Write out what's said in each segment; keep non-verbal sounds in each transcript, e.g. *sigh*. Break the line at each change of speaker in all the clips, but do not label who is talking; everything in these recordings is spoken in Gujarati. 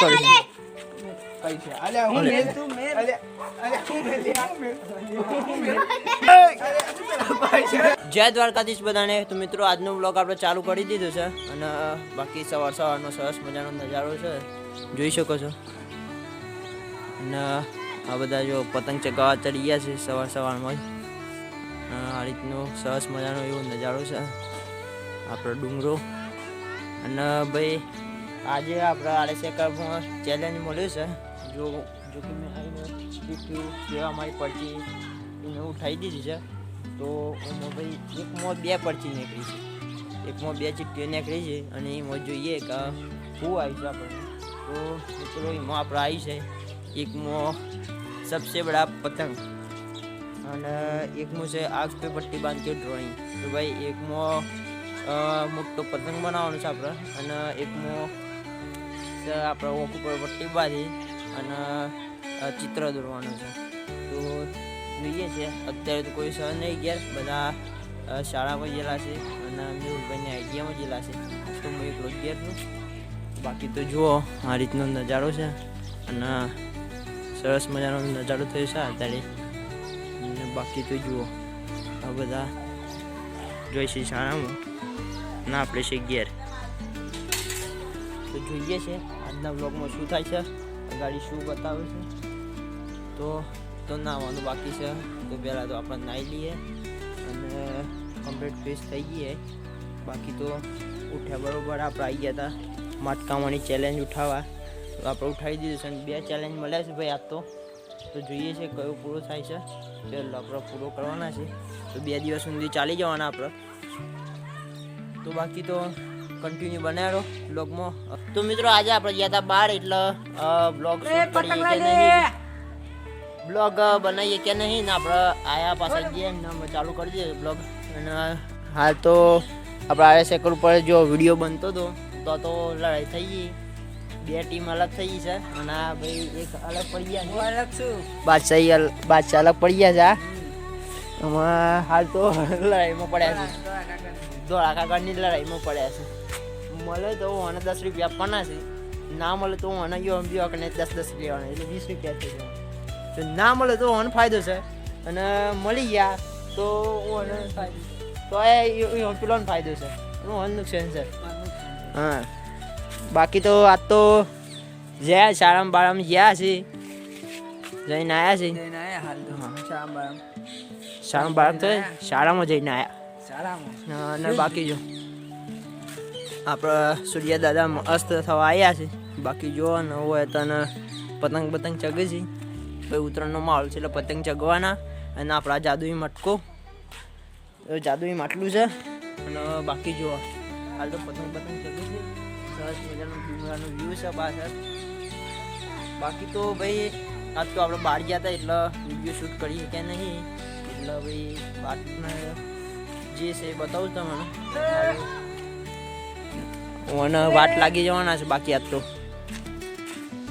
કરું છું
પૈસા અલ્યા હું મેલ તું મેલ અલ્યા અલ્યા હું મેલ હું મેલ
જય દ્વારકાધીશ બધાને. તો મિત્રો આજનો બ્લોગ આપણે ચાલુ કરી દીધો છે અને બાકી સવાર સવારનો સરસ મજાનો નજારો છે. જોઈ શકો છો. અને આ બધા જો પતંગ ચગાવવા ચડી ગયા છે સવાર સવારમાં જ. આ રીતનો સરસ મજાનો એવો નજારો છે. આપણો ડુંગરો. અને ભાઈ આજે આપણે આડેસેકરમાં ચેલેન્જ મળ્યું છે. જો જો કે મેં આવીને જેવા મારી પડતી એને ઉઠાવી દીધી છે. તો એમાં ભાઈ એકમાં બે પરચી નીકળી છે. એકમાં બે ચીટીઓ નીકળી છે અને એમાં જોઈએ કે શું આવી છે આપણને. તો મિત્રો, એમાં આપણે આવી છે. એકમાં સબસે બડા પતંગ અને એકમાં છે આગ પે પટ્ટી બાંધતી ડ્રોઈંગ તો ભાઈ, એકમાં મોટો પતંગ બનાવવાનો છે આપણે અને એકમાં આપણે ઓક ઉપર બાંધી અને ચિત્ર દોરવાનું છે. તો જોઈએ છે, અત્યારે તો કોઈ સહ નહીં ગયા, બધા શાળામાં ગયેલા છે અને મેહુલભાઈની આઈડિયામાં ગયેલા છે. તો હું એકલો ઘેર છું બાકી તો જુઓ, આ રીતનો નજારો છે અને સરસ મજાનો નજારો થયો છે અત્યારે. અને બાકી તો જુઓ, આ બધા જોઈશે શાળામાં. ના આપણે છે ઘેર. તો જોઈએ છે. આજના બ્લોગમાં શું થાય છે? ગાડી શું બતાવે છે? તો તો નાવાનું બાકી છે. તો પહેલાં તો આપણે નાહી લઈએ અને કમ્પ્લીટ ફ્રેશ થઈ ગઈએ. બાકી તો ઉઠ્યા બરોબર આપણે આવી ગયા હતા માટકામાની ચેલેન્જ ઉઠાવવા. તો આપણે ઉઠાવી દીધું છે બે ચેલેન્જ મળ્યા છે ભાઈ આજ તો. તો જોઈએ છે કયો પૂરો થાય છે. પહેલો આપણે પૂરો કરવાના છે. તો બે દિવસ સુધી ચાલી જવાના આપણે. તો બાકી તો કન્ટિન્યુ બનાવ્યો બ્લોગમાં તો મિત્રો આજે આપણે ગયા હતા બહાર એટલે બ્લોગ શૂટ કે નહીં? બ્લોગ બનાવીએ કે નહીં? ને આપણે આયા પાસે જઈએ ને ચાલુ કરી દઈએ બ્લોગ અને હાલ તો આપણે આયા સેકલ ઉપર જો વીડિયો બનતો હતો તો તો લડાઈ થઈ ગઈ. બે ટીમ અલગ થઈ ગઈ છે. અને આ ભાઈ એક અલગ પડી ગયા હું
અલગ છું.
બાદશાહી બાદશાહ અલગ પડી ગયા છે આ આમાં હાલ તો *laughs* લડાઈમાં પડ્યા છે. ધોળા કાગળની લડાઈમાં પડ્યા છે. મળે તો હું આને દસ રૂપિયા આપવાના છે. ના મળે તો હું અને ગયો બીઓ અને દસ દસ લેવાના એટલે વીસ રૂપિયા થઈ જવાના તો ના મળે તો મને ફાયદો છે. અને મળી ગયા તો હું ફાયદો તો એ પેલોને ફાયદો છે. હું હન નુકસાન છે. હા. બાકી તો આજ તો જ્યાં શાળામાં બાળામાં ગયા છે જઈને આવ્યા છે
જઈને આયા હાલ તો.
શાળામાં બાળામાં. તો શાળામાં જઈને આવ્યા
શાળામાં.
અને બાકી જો. આપણા સૂર્ય દાદા અસ્ત થવા આવ્યા છે. બાકી જો ન હોય તો ને પતંગ પતંગ ચગે છે. ભાઈ ઉત્તરાયણનો માહોલ છે એટલે પતંગ ચગવાના અને આપણા જાદુઈ મટકો. જાદુઈ માટલું છે અને બાકી જો હાલ તો પતંગ પતંગ ચગે છે. સરસ મજાનું વ્યૂ છે પાછળ. બાકી તો ભાઈ, આજ તો આપણે બહાર ગયા હતા એટલે વીડિયો શૂટ કરીએ કે નહીં? એટલે ભાઈ બાટના જે છે એ બતાવું તમને. મને વાટ લાગી જવાના છે બાકી આજ તો.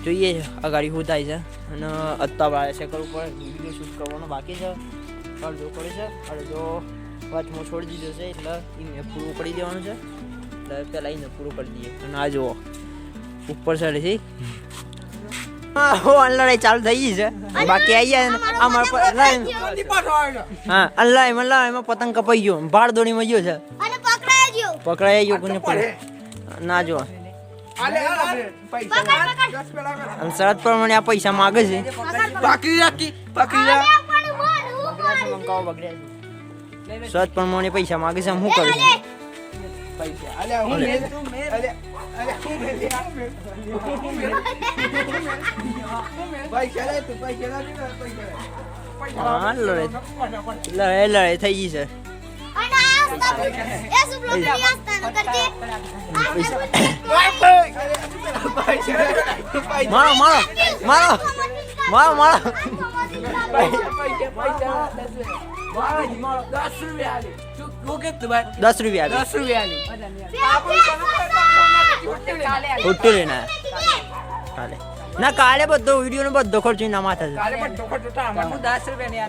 જોઈએ અગાડી શું થાય છે. અને અત્યારે કરવું ઉપર વીડિયો શૂટ કરવાનો બાકી છે. અડધો કરે છે. અડધો વાતમાં છોડી દીધો છે એટલે એને પૂરું કરી દેવાનું છે. એટલે પહેલાં એને પૂરું કરી દઈએ. અને આ જુઓ ઉપર ચડે છે. હા લડાઈ ચાલુ થઈ છે. બાકી આવી જાય અમાર પર લડાઈ- હા અલ્લાહ અલ્લાહ એમાં પતંગ કપાઈ ગયો. ભાડ દોડીમાં ગયો છે.
અને પકડાઈ ગયો.
પકડાઈ ગયો કોને પડે ના જો
આલે આલે. પૈસા દસ પેલા કર.
આમ શરત પ્રમાણે આ પૈસા માગે છે.
રાખી રાખ.
મારું
શરત પ્રમાણે પૈસા માગે છે આમ શું કરું છું
પૈસા. અલ્યા હું
લડાઈ લડાઈ લડાઈ થઈ ગઈ છે. મારો મારો મારો મારો મારો. દસ રૂપિયા આપી. ઉઠ્યું લેના કાલે ના કાલે બધો વીડિયો નો બધો ખર્ચો એના માથે છે.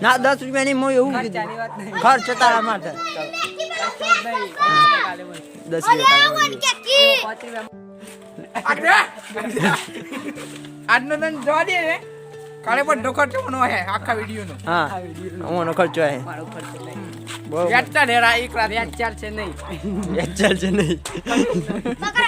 ના દસ રૂપિયા ની હું એવું કીધું. ખર્ચ તારા માથે. 10 રૂપિયા કાલે
કે કી
આજનો તને જવા દે ને. કાલે પણ ઢોકર ચવાનો હે આખા વિડીયોનો.
હા અમારો ખર્ચો હે.
મારો ખર્ચો નહીં.
બરોબર.
વ્યાજતા ઢેરા એક રાત
વ્યાજ ચાલશે નહીં.
વ્યાજ ચાલશે નહીં.
પકડો.